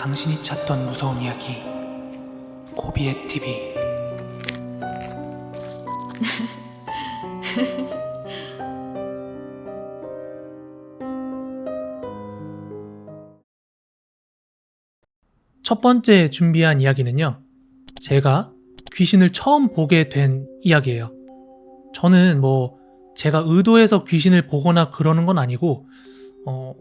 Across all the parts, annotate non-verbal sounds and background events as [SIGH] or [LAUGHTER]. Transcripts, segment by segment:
당신이 찾던 무서운 이야기 고비의 TV [LAUGHS] 첫 번째 준비한 이야기는요. 제가 귀신을 처음 보게 된 이야기예요. 저는 뭐 제가 의도해서 귀신을 보거나 그러는 건 아니고 어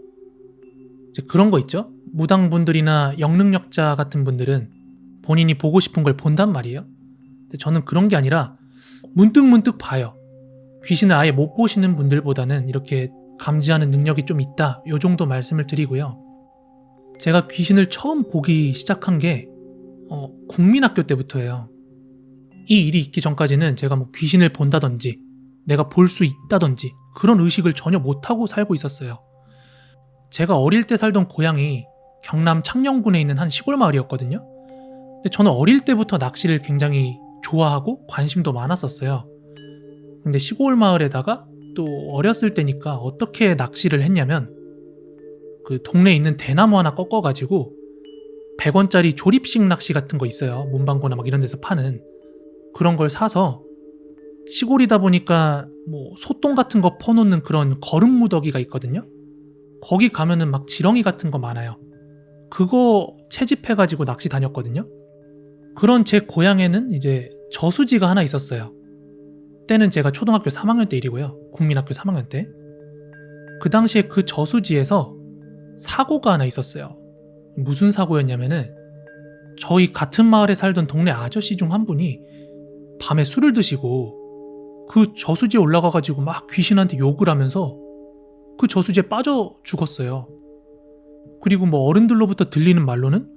그런 거 있죠. 무당분들이나 영능력자 같은 분들은 본인이 보고 싶은 걸 본단 말이에요. 근데 저는 그런 게 아니라 문득 문득 봐요. 귀신을 아예 못 보시는 분들보다는 이렇게 감지하는 능력이 좀 있다. 요 정도 말씀을 드리고요. 제가 귀신을 처음 보기 시작한 게 어, 국민학교 때부터예요. 이 일이 있기 전까지는 제가 뭐 귀신을 본다든지 내가 볼 수 있다든지 그런 의식을 전혀 못하고 살고 있었어요. 제가 어릴 때 살던 고향이 경남 창녕군에 있는 한 시골 마을이었거든요. 근데 저는 어릴 때부터 낚시를 굉장히 좋아하고 관심도 많았었어요. 근데 시골 마을에다가 또 어렸을 때니까 어떻게 낚시를 했냐면 그 동네에 있는 대나무 하나 꺾어가지고 100원짜리 조립식 낚시 같은 거 있어요. 문방구나 막 이런 데서 파는 그런 걸 사서 시골이다 보니까 뭐 소똥 같은 거 퍼놓는 그런 거름 무더기가 있거든요. 거기 가면은 막 지렁이 같은 거 많아요. 그거 채집해가지고 낚시 다녔거든요. 그런 제 고향에는 이제 저수지가 하나 있었어요. 때는 제가 초등학교 3학년 때 일이고요. 국민학교 3학년 때. 그 당시에 그 저수지에서 사고가 하나 있었어요. 무슨 사고였냐면은 저희 같은 마을에 살던 동네 아저씨 중 한 분이 밤에 술을 드시고 그 저수지에 올라가가지고 막 귀신한테 욕을 하면서 그 저수지에 빠져 죽었어요. 그리고 뭐 어른들로부터 들리는 말로는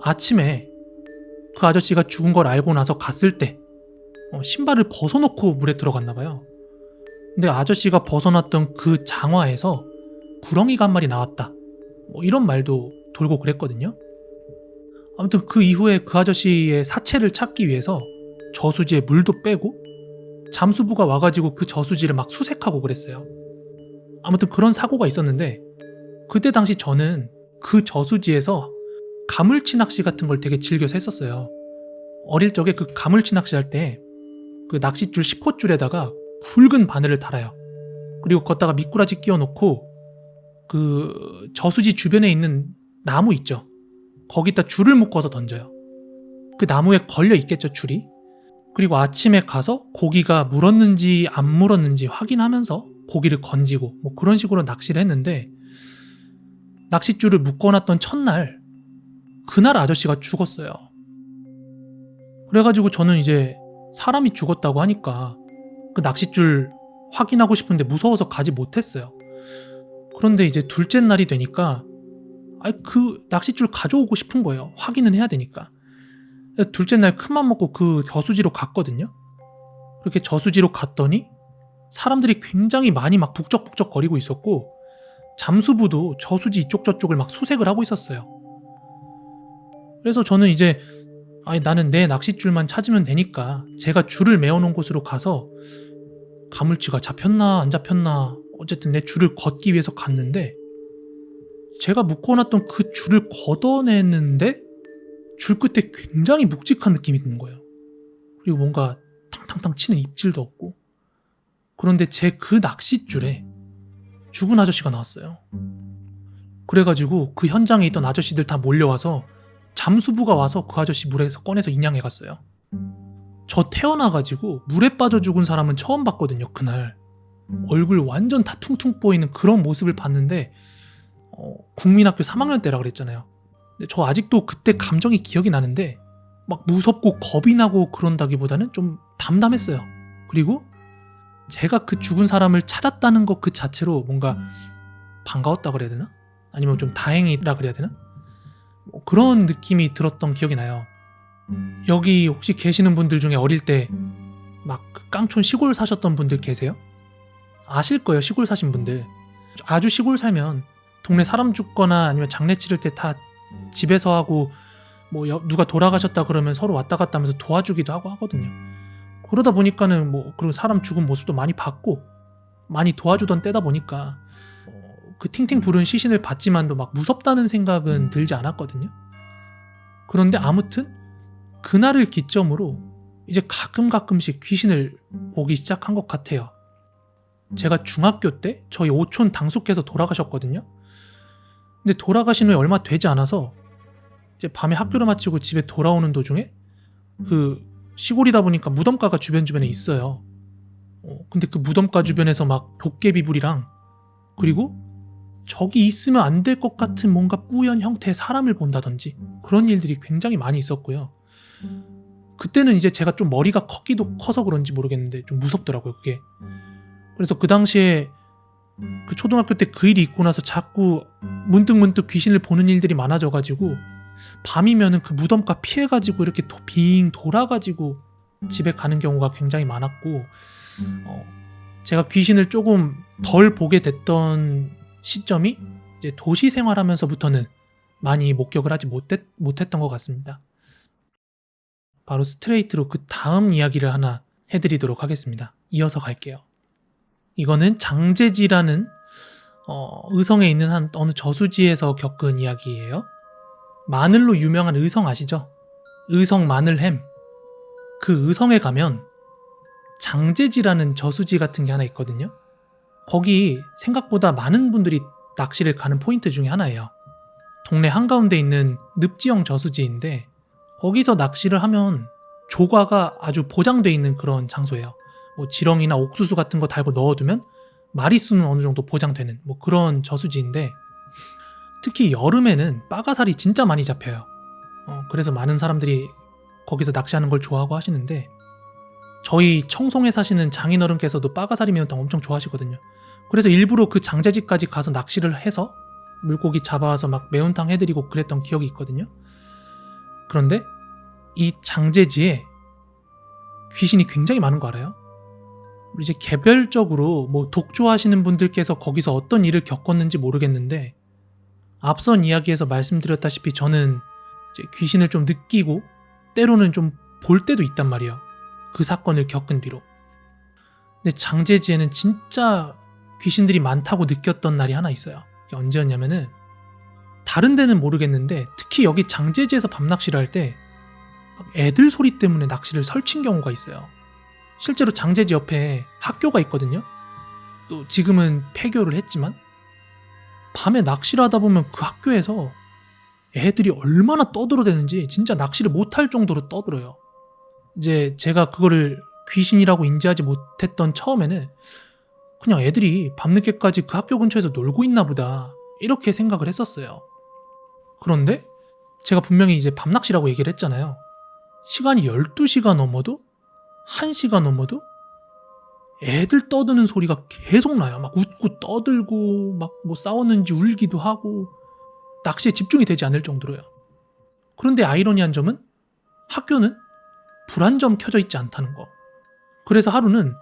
아침에 그 아저씨가 죽은 걸 알고 나서 갔을 때 어, 신발을 벗어놓고 물에 들어갔나 봐요. 근데 아저씨가 벗어놨던 그 장화에서 구렁이가 한 마리 나왔다. 뭐 이런 말도 돌고 그랬거든요. 아무튼 그 이후에 그 아저씨의 사체를 찾기 위해서 저수지에 물도 빼고 잠수부가 와가지고 그 저수지를 막 수색하고 그랬어요. 아무튼 그런 사고가 있었는데 그때 당시 저는 그 저수지에서 가물치 낚시 같은 걸 되게 즐겨서 했었어요. 어릴 적에 그 가물치 낚시 할 때 그 낚싯줄 10호 줄에다가 굵은 바늘을 달아요. 그리고 걷다가 미꾸라지 끼워 놓고 그 저수지 주변에 있는 나무 있죠. 거기다 줄을 묶어서 던져요. 그 나무에 걸려 있겠죠, 줄이. 그리고 아침에 가서 고기가 물었는지 안 물었는지 확인하면서 고기를 건지고 뭐 그런 식으로 낚시를 했는데 낚싯줄을 묶어놨던 첫날 그날 아저씨가 죽었어요. 그래가지고 저는 이제 사람이 죽었다고 하니까 그 낚싯줄 확인하고 싶은데 무서워서 가지 못했어요. 그런데 이제 둘째 날이 되니까 아이 그 낚싯줄 가져오고 싶은 거예요. 확인은 해야 되니까. 둘째 날 큰맘 먹고 그 저수지로 갔거든요. 그렇게 저수지로 갔더니 사람들이 굉장히 많이 막 북적북적 거리고 있었고 잠수부도 저수지 이쪽 저쪽을 막 수색을 하고 있었어요. 그래서 저는 이제 아니 나는 내 낚싯줄만 찾으면 되니까 제가 줄을 메어놓은 곳으로 가서 가물치가 잡혔나 안 잡혔나 어쨌든 내 줄을 걷기 위해서 갔는데 제가 묶어놨던 그 줄을 걷어내는데 줄 끝에 굉장히 묵직한 느낌이 드는 거예요. 그리고 뭔가 탕탕탕 치는 입질도 없고 그런데 제 그 낚싯줄에 죽은 아저씨가 나왔어요. 그래가지고 그 현장에 있던 아저씨들 다 몰려와서 잠수부가 와서 그 아저씨 물에서 꺼내서 인양해 갔어요. 저 태어나가지고 물에 빠져 죽은 사람은 처음 봤거든요, 그날. 얼굴 완전 다 퉁퉁 보이는 그런 모습을 봤는데, 어, 국민학교 3학년 때라 그랬잖아요. 근데 저 아직도 그때 감정이 기억이 나는데, 막 무섭고 겁이 나고 그런다기보다는 좀 담담했어요. 그리고 제가 그 죽은 사람을 찾았다는 것 그 자체로 뭔가 반가웠다 그래야 되나? 아니면 좀 다행이라 그래야 되나? 뭐 그런 느낌이 들었던 기억이 나요. 여기 혹시 계시는 분들 중에 어릴 때 막그 깡촌 시골 사셨던 분들 계세요? 아실 거예요, 시골 사신 분들. 아주 시골 살면 동네 사람 죽거나 아니면 장례 치를 때 다 집에서 하고 뭐 여- 누가 돌아가셨다 그러면 서로 왔다 갔다 하면서 도와주기도 하고 하거든요. 그러다 보니까는 뭐 그리고 사람 죽은 모습도 많이 봤고 많이 도와주던 때다 보니까 어, 그 팅팅 부른 시신을 봤지만도 막 무섭다는 생각은 들지 않았거든요. 그런데 아무튼 그날을 기점으로 이제 가끔 가끔씩 귀신을 보기 시작한 것 같아요. 제가 중학교 때 저희 오촌 당숙께서 돌아가셨거든요. 근데 돌아가신 후에 얼마 되지 않아서 이제 밤에 학교를 마치고 집에 돌아오는 도중에 그 시골이다 보니까 무덤가가 주변 주변에 있어요. 어, 근데 그 무덤가 주변에서 막 도깨비불이랑 그리고 저기 있으면 안 될 것 같은 뭔가 뿌연 형태의 사람을 본다든지 그런 일들이 굉장히 많이 있었고요. 그때는 이제 제가 좀 머리가 컸기도 커서 그런지 모르겠는데 좀 무섭더라고요, 그게. 그래서 그 당시에 그 초등학교 때 그 일이 있고 나서 자꾸 문득문득 귀신을 보는 일들이 많아져가지고 밤이면은 그 무덤가 피해가지고 이렇게 도- 빙 돌아가지고 집에 가는 경우가 굉장히 많았고 어, 제가 귀신을 조금 덜 보게 됐던 시점이 이제 도시 생활하면서부터는 많이 목격을 하지 못했, 못했던 것 같습니다. 바로 스트레이트로 그 다음 이야기를 하나 해드리도록 하겠습니다. 이어서 갈게요. 이거는 장제지라는 어, 의성에 있는 한 어느 저수지에서 겪은 이야기예요. 마늘로 유명한 의성 아시죠? 의성 마늘햄. 그 의성에 가면 장제지라는 저수지 같은 게 하나 있거든요. 거기 생각보다 많은 분들이 낚시를 가는 포인트 중에 하나예요. 동네 한가운데 있는 늪지형 저수지인데 거기서 낚시를 하면 조과가 아주 보장돼 있는 그런 장소예요. 뭐 지렁이나 옥수수 같은 거 달고 넣어두면 마리수는 어느 정도 보장되는 뭐 그런 저수지인데 특히 여름에는 빠가살이 진짜 많이 잡혀요. 어, 그래서 많은 사람들이 거기서 낚시하는 걸 좋아하고 하시는데 저희 청송에 사시는 장인어른께서도 빠가사리 매운탕 엄청 좋아하시거든요. 그래서 일부러 그 장제지까지 가서 낚시를 해서 물고기 잡아와서 막 매운탕 해드리고 그랬던 기억이 있거든요. 그런데 이 장제지에 귀신이 굉장히 많은 거 알아요? 이제 개별적으로 뭐 독조하시는 분들께서 거기서 어떤 일을 겪었는지 모르겠는데 앞선 이야기에서 말씀드렸다시피 저는 귀신을 좀 느끼고 때로는 좀 볼 때도 있단 말이에요. 그 사건을 겪은 뒤로. 근데 장제지에는 진짜 귀신들이 많다고 느꼈던 날이 하나 있어요. 언제였냐면은 다른 데는 모르겠는데 특히 여기 장제지에서 밤낚시를 할 때 애들 소리 때문에 낚시를 설친 경우가 있어요. 실제로 장제지 옆에 학교가 있거든요. 또 지금은 폐교를 했지만 밤에 낚시를 하다 보면 그 학교에서 애들이 얼마나 떠들어대는지 진짜 낚시를 못할 정도로 떠들어요. 이제 제가 그거를 귀신이라고 인지하지 못했던 처음에는 그냥 애들이 밤늦게까지 그 학교 근처에서 놀고 있나 보다 이렇게 생각을 했었어요. 그런데 제가 분명히 이제 밤낚시라고 얘기를 했잖아요. 시간이 12시가 넘어도 1시가 넘어도 애들 떠드는 소리가 계속 나요. 막 웃고 떠들고 막 뭐 싸웠는지 울기도 하고 낚시에 집중이 되지 않을 정도로요. 그런데 아이러니한 점은 학교는 불한점 켜져 있지 않다는 거. 그래서 하루는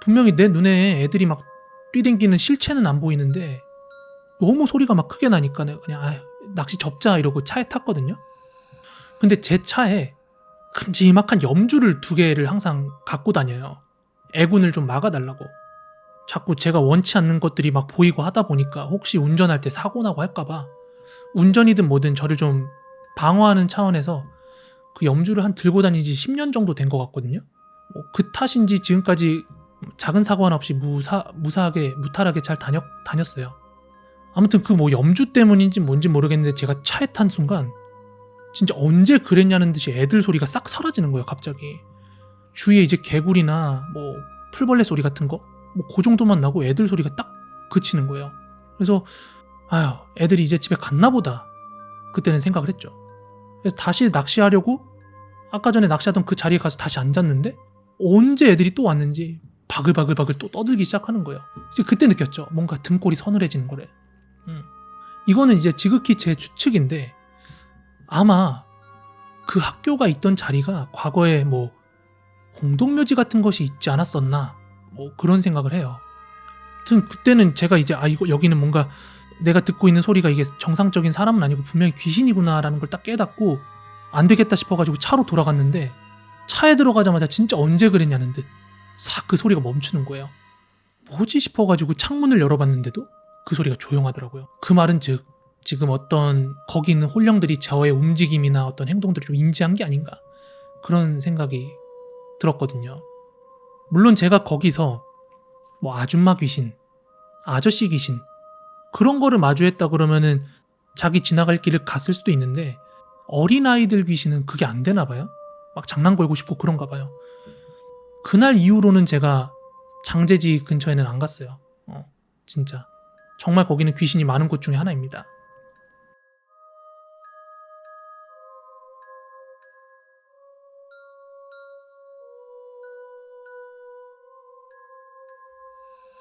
분명히 내 눈에 애들이 막 뛰댕기는 실체는 안 보이는데 너무 소리가 막 크게 나니까 내가 그냥 아휴, 낚시 접자 이러고 차에 탔거든요. 근데 제 차에 큼지막한 염주를 두 개를 항상 갖고 다녀요. 애군을 좀 막아달라고. 자꾸 제가 원치 않는 것들이 막 보이고 하다 보니까 혹시 운전할 때 사고 나고 할까봐 운전이든 뭐든 저를 좀 방어하는 차원에서 그 염주를 한 들고 다니지 10년 정도 된 것 같거든요. 뭐 그 탓인지 지금까지 작은 사고 하나 없이 무사, 무사하게 무탈하게 잘 다녔, 다녔어요. 아무튼 그 뭐 염주 때문인지 뭔지 모르겠는데 제가 차에 탄 순간 진짜 언제 그랬냐는 듯이 애들 소리가 싹 사라지는 거예요 갑자기 주위에 이제 개구리나 뭐 풀벌레 소리 같은 거? 뭐 그 정도만 나고 애들 소리가 딱 그치는 거예요. 그래서 아휴 애들이 이제 집에 갔나 보다. 그때는 생각을 했죠. 그래서 다시 낚시하려고 아까 전에 낚시하던 그 자리에 가서 다시 앉았는데 언제 애들이 또 왔는지 바글바글바글 또 떠들기 시작하는 거예요. 이제 그때 느꼈죠. 뭔가 등골이 서늘해지는 거래. 음. 이거는 이제 지극히 제 추측인데 아마 그 학교가 있던 자리가 과거에 뭐 공동묘지 같은 것이 있지 않았었나 뭐 그런 생각을 해요. 아무튼 그때는 제가 이제 아 이거 여기는 뭔가 내가 듣고 있는 소리가 이게 정상적인 사람은 아니고 분명히 귀신이구나라는 걸 딱 깨닫고 안 되겠다 싶어가지고 차로 돌아갔는데 차에 들어가자마자 진짜 언제 그랬냐는 듯 싹 그 소리가 멈추는 거예요. 뭐지 싶어가지고 창문을 열어봤는데도 그 소리가 조용하더라고요. 그 말은 즉 지금 어떤 거기 있는 홀령들이 저의 움직임이나 어떤 행동들을 좀 인지한 게 아닌가 그런 생각이 들었거든요. 물론 제가 거기서 뭐 아줌마 귀신, 아저씨 귀신 그런 거를 마주했다 그러면은 자기 지나갈 길을 갔을 수도 있는데 어린아이들 귀신은 그게 안 되나 봐요. 막 장난 걸고 싶고 그런가 봐요. 그날 이후로는 제가 장제지 근처에는 안 갔어요. 어, 진짜. 정말 거기는 귀신이 많은 곳 중에 하나입니다.